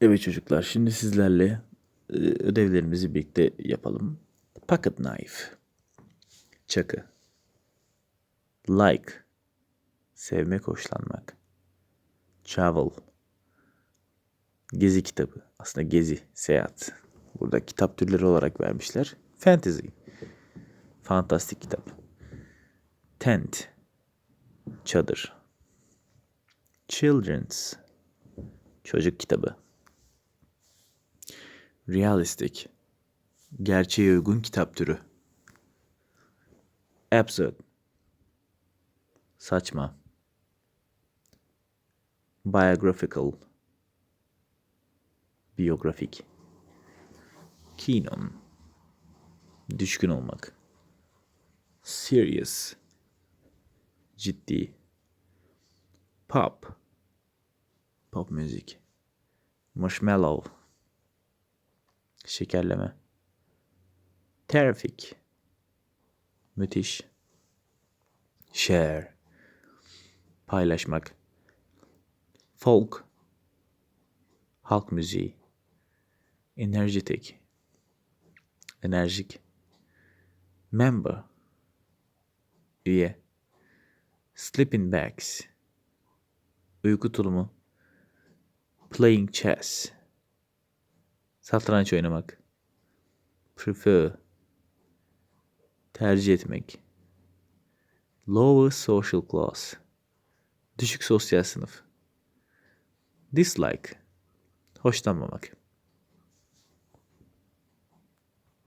Evet çocuklar, şimdi sizlerle e, ödevlerimizi birlikte yapalım. Pocket knife, çakı, like, sevmek, hoşlanmak, travel, gezi kitabı, aslında gezi, seyahat. Burada kitap türleri olarak vermişler. Fantasy, fantastik kitap, tent, çadır, children's, çocuk kitabı. Realistic. Gerçeğe uygun kitap türü. Absurd. Saçma. Biographical. Biyografik. Keen on. Düşkün olmak. Serious. Ciddi. Pop. Pop müzik. Marshmallow şekerleme. Terrific. Müthiş. Share. Paylaşmak. Folk. Halk müziği. Energetic. Enerjik. Member. Üye. Sleeping bags. Uyku tulumu. Playing chess. Satranç oynamak. Prefer. Tercih etmek. Lower social class. Düşük sosyal sınıf. Dislike. Hoşlanmamak.